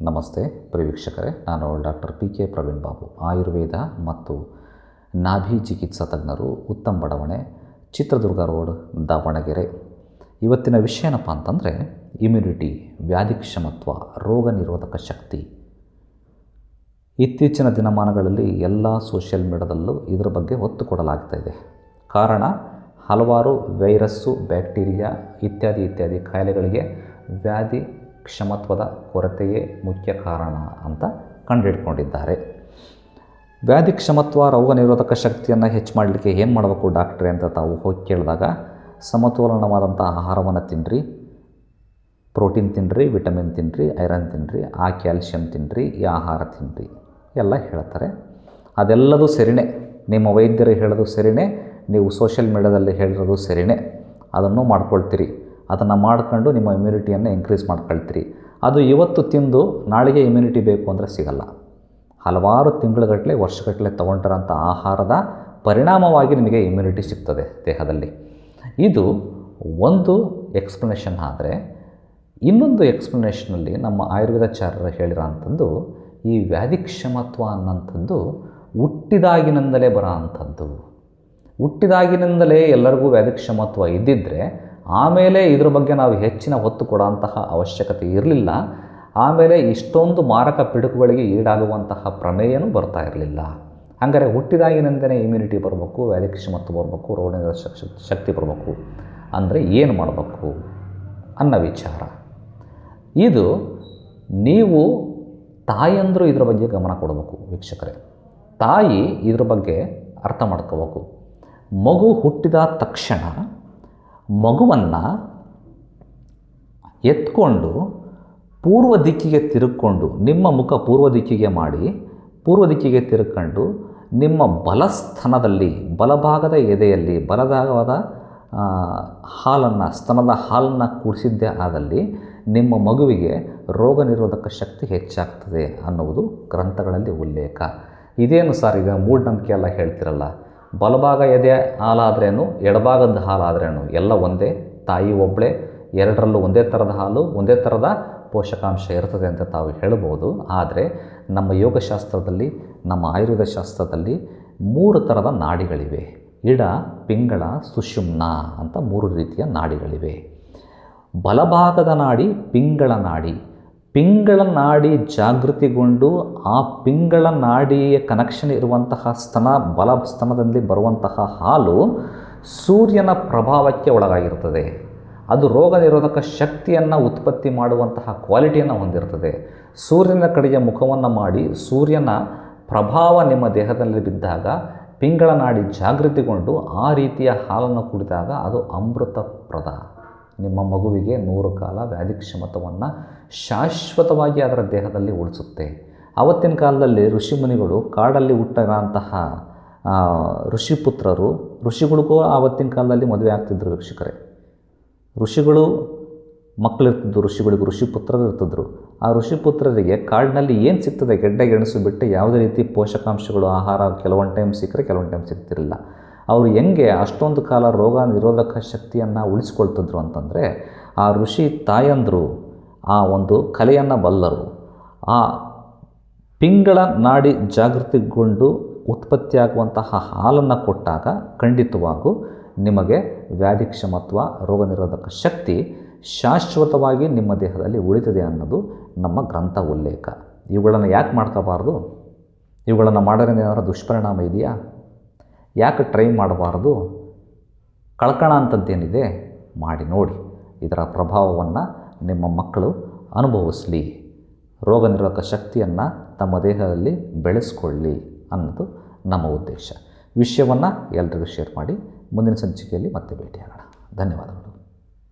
ನಮಸ್ತೆ ಪ್ರಿಯ ವೀಕ್ಷಕರೇ ನಾನು doctor P K Praveen Babu. Ayurveda ಮತ್ತು ನಾಭಿ ಚಿಕಿತ್ಸಾ ತಜ್ಞರು ಉತ್ತಮ ಬಡಾವಣೆ, ಚಿತ್ರದುರ್ಗ ರೋಡ್, ದಾವಣಗೆರೆ. ಇವತ್ತಿನ ವಿಷಯ ಏನಪ್ಪ ಅಂತಂದರೆ ಇಮ್ಯುನಿಟಿ ವ್ಯಾಧಿ ಕ್ಷಮತ್ವ ರೋಗ ನಿರೋಧಕ ಶಕ್ತಿ. ಇತ್ತೀಚಿನ ದಿನಮಾನಗಳಲ್ಲಿ ಎಲ್ಲ ಸೋಷಿಯಲ್ ಮೀಡಿಯಾದಲ್ಲೂ ಇದರ ಬಗ್ಗೆ ಒತ್ತು ಕೊಡಲಾಗ್ತಾ ಇದೆ. ಕಾರಣ, ಹಲವಾರು ವೈರಸ್ಸು, ಬ್ಯಾಕ್ಟೀರಿಯಾ ಇತ್ಯಾದಿ ಇತ್ಯಾದಿ ಕಾಯಿಲೆಗಳಿಗೆ ವ್ಯಾಧಿ ಕ್ಷಮತ್ವದ ಕೊರತೆಯೇ ಮುಖ್ಯ ಕಾರಣ ಅಂತ ಕಂಡುಹಿಡ್ಕೊಂಡಿದ್ದಾರೆ. ವ್ಯಾಧಿ ಕ್ಷಮತ್ವ, ರೋಗ ನಿರೋಧಕ ಶಕ್ತಿಯನ್ನು ಹೆಚ್ಚು ಮಾಡಲಿಕ್ಕೆ ಏನು ಮಾಡಬೇಕು ಡಾಕ್ಟ್ರೇ ಅಂತ ತಾವು ಹೋಗಿ ಕೇಳಿದಾಗ ಸಮತೋಲನವಾದಂಥ ಆಹಾರವನ್ನು ತಿನ್ನಿರಿ ಪ್ರೋಟೀನ್ ತಿನ್ನಿರಿ ವಿಟಮಿನ್ ತಿನ್ನಿರಿ ಐರನ್ ತಿನ್ನಿರಿ ಆ ಕ್ಯಾಲ್ಶಿಯಂ ತಿನ್ನಿರಿ ಈ ಆಹಾರ ತಿನ್ನಿರಿ ಎಲ್ಲ ಹೇಳ್ತಾರೆ. ಅದೆಲ್ಲದೂ ಸರಿನೇ, ನಿಮ್ಮ ವೈದ್ಯರು ಹೇಳೋದು ಸರಿನೇ, ನೀವು ಸೋಷಿಯಲ್ ಮೀಡ್ಯಾದಲ್ಲಿ ಹೇಳಿರೋದು ಸರಿನೇ, ಅದನ್ನು ಮಾಡ್ಕೊಳ್ತೀರಿ. ಅದನ್ನು ಮಾಡ್ಕೊಂಡು ನಿಮ್ಮ ಇಮ್ಯುನಿಟಿಯನ್ನು ಇನ್ಕ್ರೀಸ್ ಮಾಡ್ಕೊಳ್ತೀರಿ. ಅದು ಇವತ್ತು ತಿಂದು ನಾಳೆಗೆ ಇಮ್ಯುನಿಟಿ ಬೇಕು ಅಂದರೆ ಸಿಗಲ್ಲ. ಹಲವಾರು ತಿಂಗಳುಗಟ್ಟಲೆ ವರ್ಷಗಟ್ಟಲೆ ತೊಗೊಂಡಿರೋಂಥ ಆಹಾರದ ಪರಿಣಾಮವಾಗಿ ನಿಮಗೆ ಇಮ್ಯುನಿಟಿ ಸಿಗ್ತದೆ ದೇಹದಲ್ಲಿ. ಇದು ಒಂದು ಎಕ್ಸ್ಪ್ಲನೇಷನ್ ಆದರೆ, ಇನ್ನೊಂದು ಎಕ್ಸ್ಪ್ಲನೇಷನಲ್ಲಿ ನಮ್ಮ ಆಯುರ್ವೇದಾಚಾರ್ಯರು ಹೇಳಿರೋ ಅಂಥದ್ದು ಈ ವ್ಯಾಧಿಕ್ಷಮತ್ವ ಅನ್ನೋಂಥದ್ದು ಹುಟ್ಟಿದಾಗಿನಿಂದಲೇ ಬರೋ ಅಂಥದ್ದು. ಹುಟ್ಟಿದಾಗಿನಿಂದಲೇ ಎಲ್ಲರಿಗೂ ವ್ಯಾಧಿಕ್ಷಮತ್ವ ಇದ್ದಿದ್ದರೆ ಆಮೇಲೆ ಇದ್ರ ಬಗ್ಗೆ ನಾವು ಹೆಚ್ಚಿನ ಒತ್ತು ಕೊಡೋಂತಹ ಅವಶ್ಯಕತೆ ಇರಲಿಲ್ಲ. ಆಮೇಲೆ ಇಷ್ಟೊಂದು ಮಾರಕ ಪಿಡುಕುಗಳಿಗೆ ಈಡಾಗುವಂತಹ ಪ್ರಮೇಯನೂ ಬರ್ತಾ ಇರಲಿಲ್ಲ. ಹಾಗಾದರೆ ಹುಟ್ಟಿದಾಗಿನಿಂದಲೇ ಇಮ್ಯುನಿಟಿ ಬರಬೇಕು ವ್ಯಾಧಿ ಕ್ಷಮತ್ವ ಬರಬೇಕು, ರೋಗ ಶಕ್ತಿ ಬರಬೇಕು. ಅಂದರೆ ಏನು ಮಾಡಬೇಕು ಅನ್ನೋ ವಿಚಾರ. ಇದು ನೀವು ತಾಯಂದರು ಇದ್ರ ಬಗ್ಗೆ ಗಮನ ಕೊಡಬೇಕು ವೀಕ್ಷಕರೇ. ತಾಯಿ ಇದ್ರ ಬಗ್ಗೆ ಅರ್ಥ ಮಾಡ್ಕೋಬೇಕು. ಮಗು ಹುಟ್ಟಿದ ತಕ್ಷಣ ಮಗುವನ್ನು ಎತ್ಕೊಂಡು ಪೂರ್ವ ದಿಕ್ಕಿಗೆ ತಿರುಕೊಂಡು, ನಿಮ್ಮ ಮುಖ ಪೂರ್ವ ದಿಕ್ಕಿಗೆ ಮಾಡಿ, ಪೂರ್ವ ದಿಕ್ಕಿಗೆ ತಿರುಕೊಂಡು, ನಿಮ್ಮ ಬಲಸ್ಥನದಲ್ಲಿ, ಬಲಭಾಗದ ಎದೆಯಲ್ಲಿ ಬಲಭಾಗವಾದ ಹಾಲನ್ನು, ಸ್ತನದ ಹಾಲನ್ನು ಕೂಡಿಸಿದ್ದೇ ಆದಲ್ಲಿ ನಿಮ್ಮ ಮಗುವಿಗೆ ರೋಗ ನಿರೋಧಕ ಶಕ್ತಿ ಹೆಚ್ಚಾಗ್ತದೆ ಅನ್ನುವುದು ಗ್ರಂಥಗಳಲ್ಲಿ ಉಲ್ಲೇಖ. ಇದೇನು ಸರ್ ಈಗ ಮೂಢನಂಬಿಕೆ ಎಲ್ಲ ಹೇಳ್ತಿರಲ್ಲ? ಬಲಭಾಗ ಎದೆ ಹಾಲಾದ್ರೇನು ಎಡಭಾಗದ ಹಾಲಾದ್ರೇನು? ಎಲ್ಲ ಒಂದೇ ತಾಯಿ ಒಬ್ಬಳೇ ಎರಡರಲ್ಲೂ ಒಂದೇ ಥರದ ಹಾಲು, ಒಂದೇ ಥರದ ಪೋಷಕಾಂಶ ಇರ್ತದೆ ಅಂತ ತಾವು ಹೇಳ್ಬೋದು. ಆದರೆ ನಮ್ಮ ಯೋಗಶಾಸ್ತ್ರದಲ್ಲಿ, ನಮ್ಮ ಆಯುರ್ವೇದ ಶಾಸ್ತ್ರದಲ್ಲಿ ಮೂರು ಥರದ ನಾಡಿಗಳಿವೆ. ಇಡ, ಪಿಂಗಳ, ಸುಷುಮ್ನ ಅಂತ ಮೂರು ರೀತಿಯ ನಾಡಿಗಳಿವೆ. ಬಲಭಾಗದ ನಾಡಿ, ಪಿಂಗಳ ನಾಡಿ. ಪಿಂಗಳ ನಾಡಿ ಜಾಗೃತಿಗೊಂಡು ಆ ಪಿಂಗಳ ನಾಡಿಯ ಕನೆಕ್ಷನ್ ಇರುವಂತಹ ಸ್ತನ, ಬಲ ಸ್ತನದಲ್ಲಿ ಬರುವಂತಹ ಹಾಲು ಸೂರ್ಯನ ಪ್ರಭಾವಕ್ಕೆ ಒಳಗಾಗಿರ್ತದೆ. ಅದು ರೋಗ ನಿರೋಧಕ ಶಕ್ತಿಯನ್ನು ಉತ್ಪತ್ತಿ ಮಾಡುವಂತಹ ಕ್ವಾಲಿಟಿಯನ್ನು ಹೊಂದಿರ್ತದೆ. ಸೂರ್ಯನ ಕಡೆಗೆ ಮುಖವನ್ನು ಮಾಡಿ ಸೂರ್ಯನ ಪ್ರಭಾವ ನಿಮ್ಮ ದೇಹದಲ್ಲಿ ಬಿದ್ದಾಗ, ಪಿಂಗಳ ನಾಡಿ ಜಾಗೃತಿಗೊಂಡು ಆ ರೀತಿಯ ಹಾಲನ್ನು ಕುಡಿದಾಗ ಅದು ಅಮೃತಪ್ರದ. ನಿಮ್ಮ ಮಗುವಿಗೆ ನೂರು ಕಾಲ ವ್ಯಾಧಿ ಕ್ಷಮತವನ್ನು ಶಾಶ್ವತವಾಗಿ ಅದರ ದೇಹದಲ್ಲಿ ಉಳಿಸುತ್ತೆ. ಆವತ್ತಿನ ಕಾಲದಲ್ಲಿ ಋಷಿಮುನಿಗಳು ಕಾಡಲ್ಲಿ ಹುಟ್ಟಿರೋಂತಹ ಆ, ಋಷಿಪುತ್ರರು ಋಷಿಗಳಿಗೂ ಆವತ್ತಿನ ಕಾಲದಲ್ಲಿ ಮದುವೆ ಆಗ್ತಿದ್ರು ವೀಕ್ಷಕರೇ. ಋಷಿಗಳು ಮಕ್ಕಳಿರ್ತಿದ್ರು ಋಷಿಗಳಿಗೂ ಋಷಿಪುತ್ರರು ಇರ್ತಿದ್ರು ಆ ಋಷಿಪುತ್ರರಿಗೆ ಕಾಡಿನಲ್ಲಿ ಏನು ಸಿಗ್ತದೆ? ಗೆಡ್ಡೆ ಗೆಣಸು ಬಿಟ್ಟು ಯಾವುದೇ ರೀತಿ ಪೋಷಕಾಂಶಗಳು ಆಹಾರ ಕೆಲವೊಂದು ಟೈಮ್ ಸಿಕ್ಕರೆ ಕೆಲವೊಂದು ಟೈಮ್ ಸಿಗ್ತಿರಲಿಲ್ಲ. ಅವರು ಹೆಂಗೆ ಅಷ್ಟೊಂದು ಕಾಲ ರೋಗ ನಿರೋಧಕ ಶಕ್ತಿಯನ್ನು ಉಳಿಸ್ಕೊಳ್ತಿದ್ರು ಅಂತಂದರೆ, ಆ ಋಷಿ ತಾಯಂದರು, ಆ ಒಂದು ಕಲೆಯನ್ನು ಬಲ್ಲರು. ಆ ಪಿಂಗಳ ನಾಡಿ ಜಾಗೃತಿಗೊಂಡು ಉತ್ಪತ್ತಿಯಾಗುವಂತಹ ಹಾಲನ್ನು ಕೊಟ್ಟಾಗ ಖಂಡಿತವಾಗೂ ನಿಮಗೆ ವ್ಯಾಧಿ ಕ್ಷಮತ್ವ ರೋಗ ನಿರೋಧಕ ಶಕ್ತಿ ಶಾಶ್ವತವಾಗಿ ನಿಮ್ಮ ದೇಹದಲ್ಲಿ ಉಳಿತದೆ ಅನ್ನೋದು ನಮ್ಮ ಗ್ರಂಥ ಉಲ್ಲೇಖ. ಇವುಗಳನ್ನು ಯಾಕೆ ಮಾಡ್ಕೋಬಾರ್ದು? ಇವುಗಳನ್ನು ಮಾಡೋದ್ರಿಂದ ಏನಾದರೂ ದುಷ್ಪರಿಣಾಮ ಇದೆಯಾ? ಯಾಕೆ ಟ್ರೈ ಮಾಡಬಾರ್ದು? ಕಳ್ಕಣ ಅಂಥದ್ದೇನಿದೆ ಮಾಡಿ ನೋಡಿ. ಇದರ ಪ್ರಭಾವವನ್ನು ನಿಮ್ಮ ಮಕ್ಕಳು ಅನುಭವಿಸಲಿ. ರೋಗ ನಿರೋಧಕ ಶಕ್ತಿಯನ್ನು ತಮ್ಮ ದೇಹದಲ್ಲಿ ಬೆಳೆಸ್ಕೊಳ್ಳಿ ಅನ್ನೋದು ನಮ್ಮ ಉದ್ದೇಶ. ವಿಷಯವನ್ನು ಎಲ್ರಿಗೂ ಶೇರ್ ಮಾಡಿ. ಮುಂದಿನ ಸಂಚಿಕೆಯಲ್ಲಿ ಮತ್ತೆ ಭೇಟಿಯಾಗೋಣ. ಧನ್ಯವಾದಗಳು.